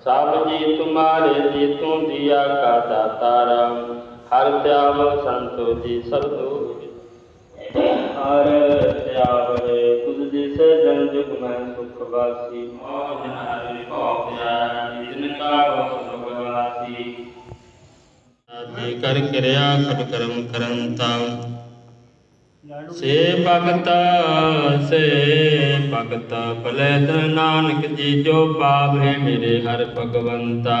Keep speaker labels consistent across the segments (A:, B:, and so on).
A: साहब जी तुम्हारे जीतों दिया का दातारा हर त्यावर जी सबसे जन जुग में सुखवासी मोहन हरि ਆਦਿ ਕਰ ਕਿਰਿਆ ਖਟ ਕਰਮ ਕਰੰਤਾ। ਸੇ ਭਗਤ ਸੇ ਭਗਤ ਭਲੇ ਤਨ ਨਾਨਕ ਜੀ ਜੋ ਪਾਵੇ ਮੇਰੇ ਹਰ ਭਗਵੰਤਾ।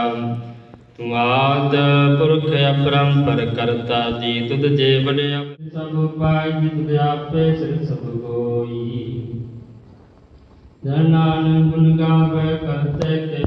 A: ਤੂੰ ਆਦ ਪੁਰਖ ਅਪਰੰਪਰ ਕਰਤਾ ਜੀ ਤੁਧ ਜੇ ਵਡਿਆ ਸਭ ਪਾਈ ਜਿਤ ਵਿਆਪੇ ਸਿਰ ਸਭ ਕੋਈ ਜਨ ਨਾਨਕ ਗੁਣ ਗਾਵੇ ਕਰਤੇ